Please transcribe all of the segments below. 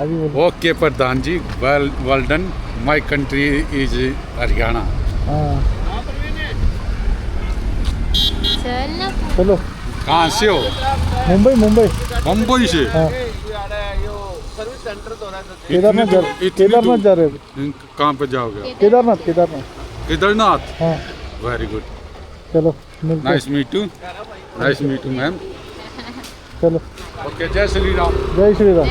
अभी okay Pradhan ji well well done. My country is Haryana. हाँ। चल। कहाँ से हो? मुंबई मुंबई। मुंबई से? हाँ। केदारनाथ जा इतनी केदारनाथ जा रहे हैं। कहाँ पे जाओगे? केदारनाथ। केदारनाथ केदारनाथ। हाँ। वेरी गुड चलो nice meet you nice meet you ma'am चलो। ओके जय श्री राम। जय श्री राम।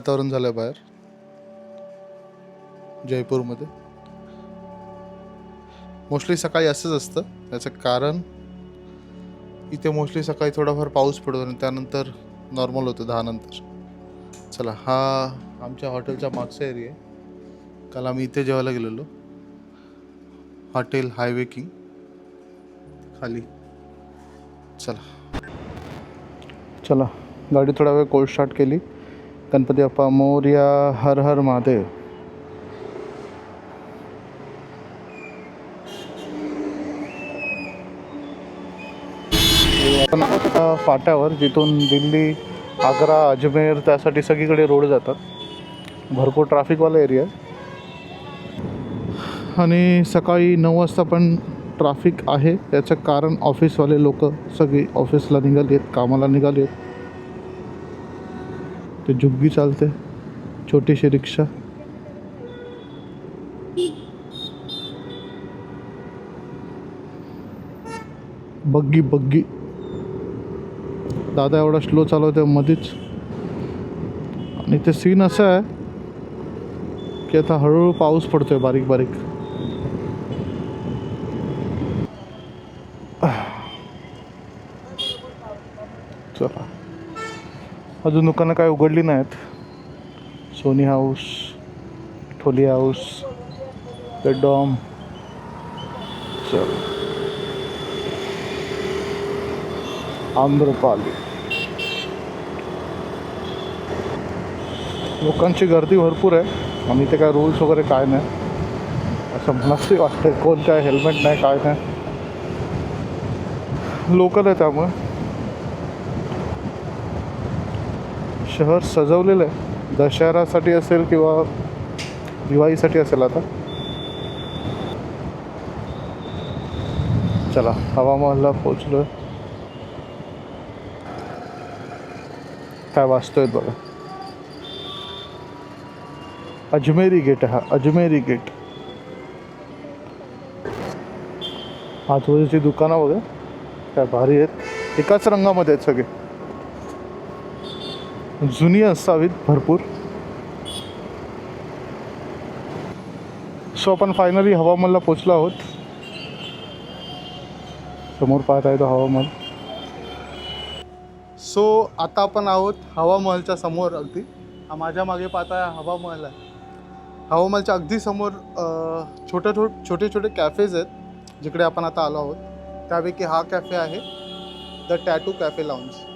वातावरण झालं बाहेर? जयपूरमध्ये? मोस्टली सकाळी असंच असतं. त्याचं कारण इथे मोस्टली सकाळी थोडाफार पाऊस पडतो आणि त्यानंतर नॉर्मल होतं दहा नंतर. चला हा आमच्या हॉटेलच्या मागचा एरिया आहे. काल आम्ही इथे जेवायला गेलेलो. Hotel highway king. खाली. चला. चला गाडी थोडा वेळ कोल्ड स्टार्ट केली. गणपती बाप्पा मोर्या हर हर महादेव. आपण आता फाट्यावर जिथून दिल्ली आग्रा अजमेर त्यासाठी सगळीकडे रोड जातात. भरपूर ट्रॅफिकवाला एरिया आणि सकाळी नऊ वाजता पण ट्रॅफिक आहे. याचं कारण ऑफिसवाले लोक सगळी ऑफिसला निघाली आहेत कामाला निघाली आहेत ते झुग्गी चालते. छोटीशी रिक्षा. बग्गी बग्गी. दादा एवढा स्लो चालवते मध्येच आणि ते सीन असं आहे की आता हळूहळू पाऊस पडतोय बारीक बारीक. चला. अजून दुकानं काय उघडली नाहीत. सोनी हाऊस ठोली हाऊस बेडॉम चल. आंध्रपाली. लोकांची गर्दी भरपूर आहे. आणि ते काय रूल्स वगैरे काय नाही. असं मला वाटतं कोण काय हेल्मेट नाही काय नाही. लोकल आहे त्यामुळे. शहर सजवलेलं आहे. दशहरासाठी असेल किंवा दिवाळीसाठी असेल आता. चला हवामहलला पोचलो काय वाचतोय बघा. अजमेरी गेट आहे हा अजमेरी गेट. आजूबाजूची दुकानं बघा काय भारी आहेत. एकाच रंगामध्ये आहेत सगळे. जुनी असावीत भरपूर. सो आपण फायनली हवामानला पोचलो आहोत. समोर पाहत आहे तो हवामान. सो आता आपण आहोत हवामहलच्या समोर अगदी. हा माझ्या मागे पाहता हवामहल आहे. हवामहलच्या अगदी समोर अ, छोटे छोट छोटे छोटे कॅफेज आहेत जिकडे आपण आता आलो आहोत. त्यापैकी हा कॅफे आहे द टॅटू कॅफे लाउंज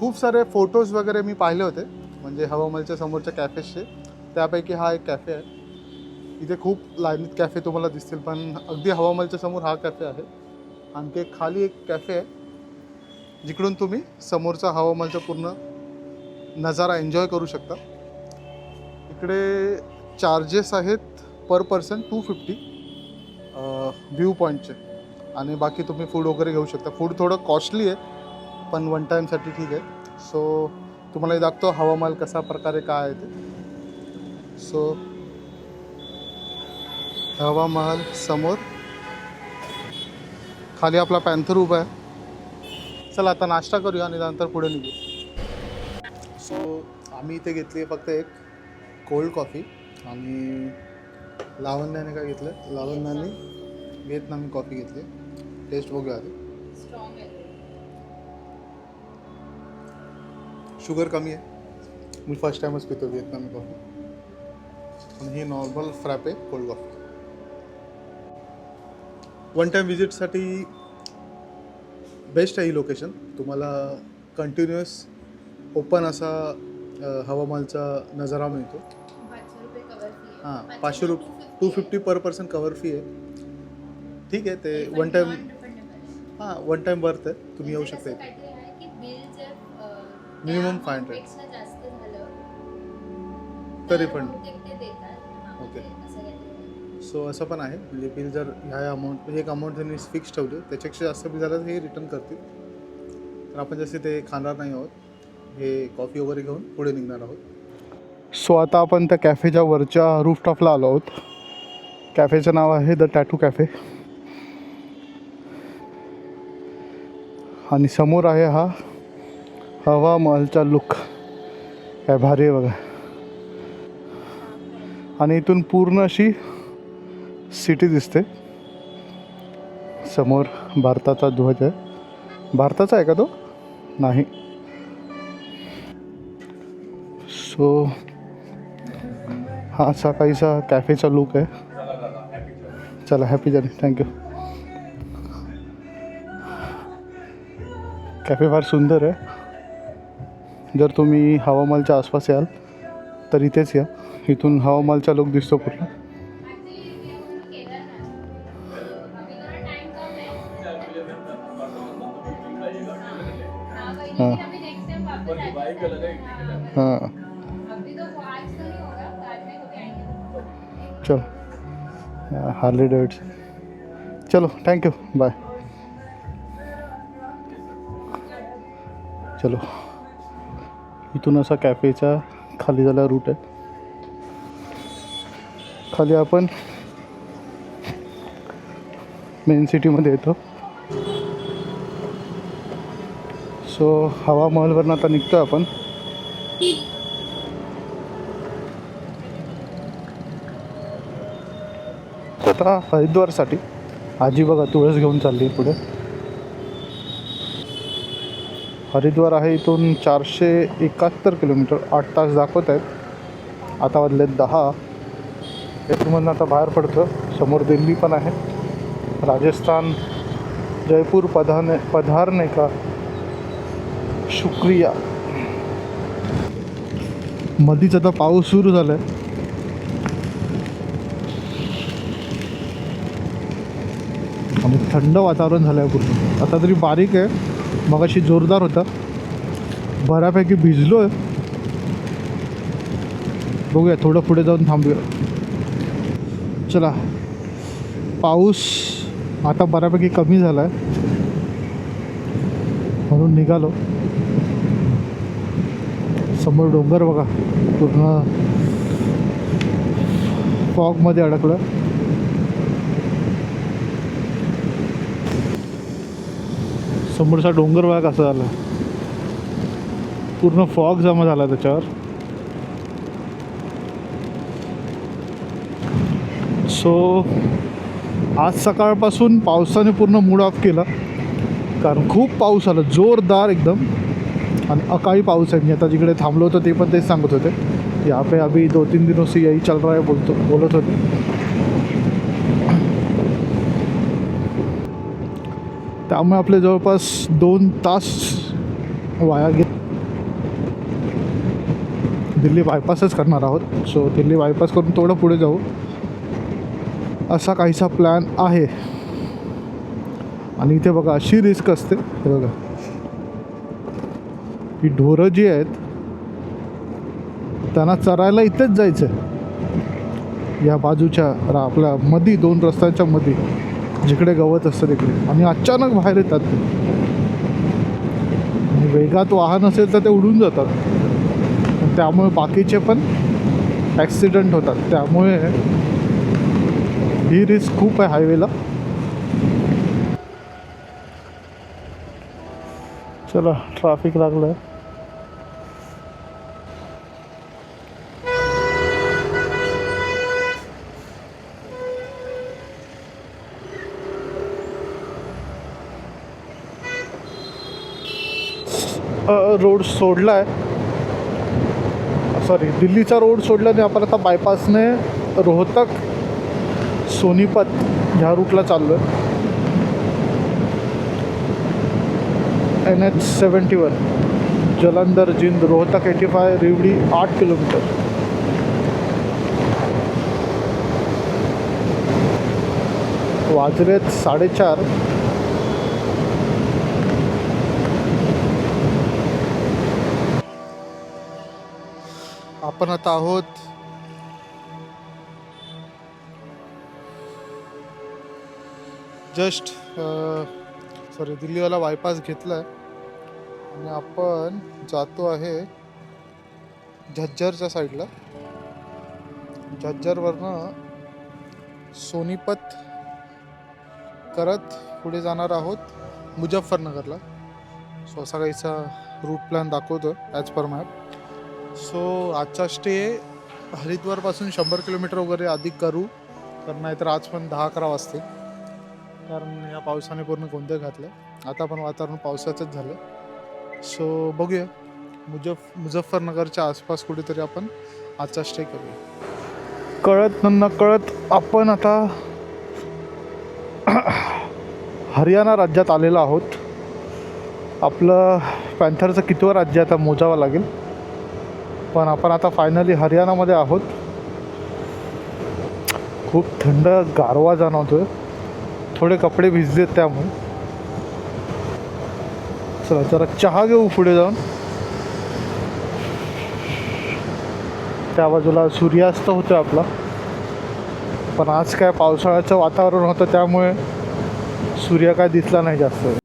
खूप सारे फोटोज वगैरे मी पाहिले होते. म्हणजे हवामलच्या समोरच्या कॅफेजचे त्यापैकी हा एक कॅफे आहे. इथे खूप लाईनीत कॅफे तुम्हाला दिसतील पण अगदी हवामलच्या समोर हा कॅफे आहे. आणखी एक खाली एक कॅफे आहे. जिकडून तुम्ही समोरचा हवामानचा पूर्ण नजारा एन्जॉय करू शकता. इकडे चार्जेस आहेत per person two fifty view पॉईंटचे आणि बाकी तुम्ही फूड वगैरे घेऊ शकता. फूड थोडं कॉस्टली आहे. पण वन टाईमसाठी ठीक आहे. सो तुम्हाला दाखतो हवामान कसा प्रकारे काय आहे ते. सो हवामहल समोर. खाली आपला पॅन्थर उभा आहे. चला आता नाश्ता करूया आणि नंतर पुढे निघू. सो आम्ही इथे घेतली आहे फक्त एक कोल्ड कॉफी आणि लावण्याने काय घेतलं? लावण्याने व्हिएतनामी कॉफी घेतली. टेस्ट बघूया आधी शुगर कमी आहे मी फर्स्ट टाइमच पितो व्हिएतनामी कॉफी आणि ही नॉर्मल फ्रॅप आहे कोल्ड कॉफी वन टाईम विजिटसाठी बेस्ट आहे ही लोकेशन तुम्हाला कंटिन्युअस ओपन असा अ, हवामालचा नजारा मिळतो। हां पाचशे रुपये two fifty per person cover fee आहे ठीक आहे ते वन टाईम हां। वन टाईम वर्थ आहे तुम्ही येऊ शकता इथे। अं, Minimum त्या 500. पेक्षा जास्त झालं तरी पण. बहुतेक ते देतात ओके. म्हणजे असं काहीतरी आहे. सो असं पण आहे म्हणजे बिल जर ह्या अमाऊंट एक अमाऊंट त्यांनी फिक्स ठेवली त्याच्यापेक्षा जास्त बिल झालं तर हे रिटर्न करतील तर आपण जसे ते खाणार नाही आहोत हे कॉफी वगैरे घेऊन पुढे निघणार आहोत सो आता आपण त्या कॅफेच्या वरच्या रूफटॉपला आलो आहोत कॅफेचं नाव आहे द टॅटू कॅफे आणि समोर आहे हा हवा महलचा लुक. काय भारी आहे बघा. आणि इथून पूर्ण अशी सिटी दिसते. समोर भारताचा ध्वज आहे. भारताचा आहे का तो? नाही. सो हा असा काहीसा कॅफेचा लुक आहे. चला हॅपी जर्नी थँक्यू कॅफे फार सुंदर आहे. जर तुम्ही हवामालच्या आसपास याल तर इथेच या. इथून हवामालचा लुक दिसतो पूर्ण. हाँ, हाँ। चलो. हार्ले डेविडसन चलो थँक्यू बाय चलो. इथून असा कॅफेचा खाली झाला रूट आहे. खाली आपण मेन सिटीमध्ये येतो. सो हवा महलवरनं आता निघतो आपण. आता हरिद्वारसाठी आजी बघा तुळस घेऊन चालली आहे पुढे. हरिद्वार आहे इथून चारशे एकाहत्तर किलोमीटर आठ तास दाखवत आहेत. आता वाजले दहा. इथून आता बाहेर पडतं. समोर दिल्ली पण आहे. राजस्थान जयपूर पधारने पधारने का शुक्रिया. मधीच आता पाऊस सुरू झाला आहे आणि थंड वातावरण झालं आहे पूर्ण. आता तरी बारीक आहे. मगाशी जोरदार होता. बऱ्यापैकी भिजलो आहे बघूया थोडं पुढे जाऊन थांबूया. चला. पाऊस आता बऱ्यापैकी कमी झाला आहे म्हणून निघालो. समोर डोंगर बघा. पूर्ण फॉगमध्ये अडकलं समोरचा डोंगर बघा कसा झाला. पूर्ण फॉग जमा झाला त्याच्यावर. सो आज सकाळपासून पावसाने पूर्ण मूड ऑफ केला. कारण खूप पाऊस आला जोरदार एकदम. आणि अकाळी पाऊस आहे. मी आता जिकडे थांबलो होतो ते पण तेच सांगत होते. की पे अभी दो तीन दिनों से यही चल रहा है बोलतो बोलत होते. त्यामुळे आपले जवळपास दोन तास वाया घेत दिल्ली बायपासच करणार आहोत. सो दिल्ली बायपास करून थोडं पुढे जाऊ. असा काहीसा प्लॅन आहे. आणि इथे बघा अशी रिस्क असते. हे बघा. ही ढोरं जी आहेत त्यांना चरायला इथेच जायचं आहे या बाजूच्या आपल्या मधी दोन रस्त्यांच्या मध्ये जिकडे गवत असतं तिकडे. आणि अचानक बाहेर येतात ते. आणि वेगात वाहन असेल तर ते उडून जातात. त्यामुळे बाकीचे पण ॲक्सिडेंट होतात. त्यामुळे ही रिस्क खूप आहे हायवेला चला ट्रॅफिक लागलं आहे रोड सोडला आहे सॉरी दिल्लीचा रोड सोडल्याने आपण आता बायपासने रोहतक सोनीपत ह्या रूटला चाललो आहे N H seventy one Jalandhar Jind Rohtak eighty five Rewari आठ किलोमीटर. वाजलेत साडेचार. आपण आता आहोत जस्ट सॉरी दिल्लीवाला बायपास घेतला आहे आणि आपण जातो आहे झज्जरच्या साईडला झज्जरवरनं सोनीपत करत पुढे जाणार आहोत मुजफ्फरनगरला सो असा काहीचा रूट प्लॅन दाखवतो ॲज पर मॅप सो आजचा स्टे हरिद्वारपासून शंभर किलोमीटर वगैरे अधिक करू तर नाहीतर आज पण दहा अकरा वाजते. कारण या पावसाने पूर्ण गोंधळ घातलं. आता पण वातावरण पावसाचंच झालं. सो बघूया. मुजफ मुझफ्फरनगरच्या आसपास कुठेतरी आपण आजचा स्टे करूया. कळत न कळत आपण आता हरियाणा राज्यात आलेलो आहोत. आपलं पॅन्थरचं कितवं राज्य आता मोजावं लागेल. पण आपण आता फायनली हरियाणामध्ये आहोत. खूप थंड गारवा जाणवतोय. थोडे कपडे भिजलेत त्यामुळे. चला जरा चहा घेऊ पुढे जाऊन. त्या बाजूला सूर्यास्त होतो आपला. पण आज काय पावसाळ्याचं वातावरण होतं त्यामुळे सूर्य काय दिसला नाही जास्त.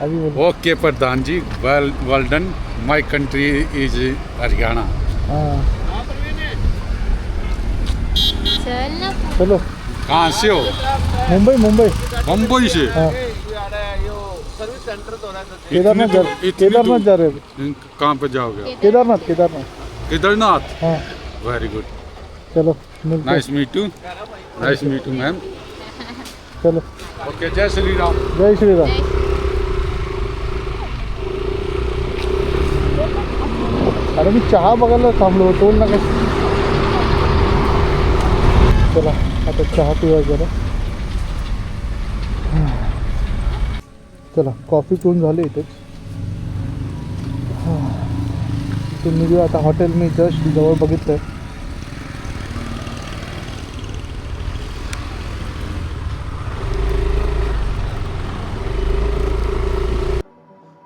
बोल आधी बोल। Okay, Pradhan ji. Well, well done. My country is Haryana. हां। चल ना चलो। कहाँ से हो? मुंबई मुंबई। मुंबई से? हाँ। केदारनाथ जा इतनी केदारनाथ दूर? जा रहे हैं। कहाँ पे जाओगे? केदारनाथ। केदारनाथ केदारनाथ। हाँ। वेरी गुड चलो मिलते हैं। Nice meet you nice meet you ma'am चलो। ओके जय श्री राम। जय श्रीराम अरे मी चहा बघायला थांबलो होतो ना काय चला आता चहा पिवा जरा. चला कॉफी पिऊन झाली इथेच तुम्ही आता. हॉटेल मी जस्ट जवळ बघितलं आहे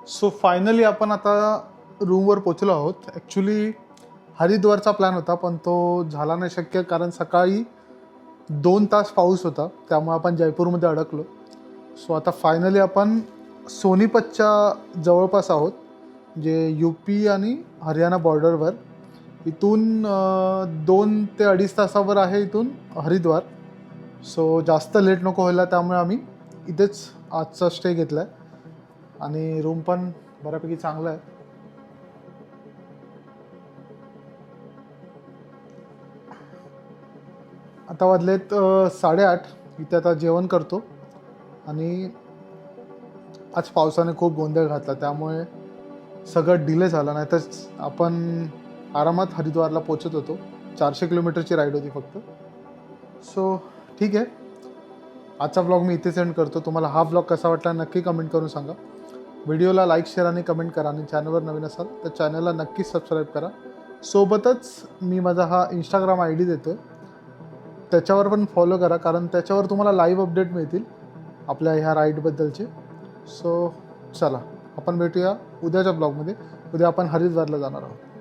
सो फायनली आपण आता रूमवर पोचलो आहोत. ॲक्च्युली हरिद्वारचा प्लॅन होता पण तो झाला नाही शक्य कारण सकाळी दोन तास पाऊस होता त्यामुळे आपण जयपूरमध्ये अडकलो. सो आता फायनली आपण सोनीपतच्या जवळपास आहोत जे यू पी आणि हरियाणा बॉर्डरवर इथून दोन ते अडीच तासावर आहे इथून हरिद्वार. सो जास्त लेट नको व्हायला त्यामुळे आम्ही इथेच आजचा स्टे घेतला आहे आणि रूम पण बऱ्यापैकी चांगला आहे. आता वाजलेत साडेआठ. इथे आता जेवण करतो. आणि आज पावसाने खूप गोंधळ घातला त्यामुळे सगळं डिले झाला. नाही तर आपण आरामात हरिद्वारला पोचत होतो. चारशे किलोमीटरची राईड होती फक्त. सो ठीक आहे. आजचा ब्लॉग मी इथे सेंड करतो. तुम्हाला हा ब्लॉग कसा वाटला नक्की कमेंट करून सांगा. व्हिडिओला लाईक शेअर आणि कमेंट करा आणि चॅनलवर नवीन असाल तर चॅनलला नक्कीच सबस्क्राईब करा. सोबतच मी माझा हा इंस्टाग्राम आय डी देतो आहे त्याच्यावर पण फॉलो करा कारण त्याच्यावर तुम्हाला लाईव्ह अपडेट मिळतील आपल्या ह्या राईडबद्दलचे सो चला आपण भेटूया उद्याच्या ब्लॉगमध्ये उद्या आपण हरिद्वारला जाणार आहोत.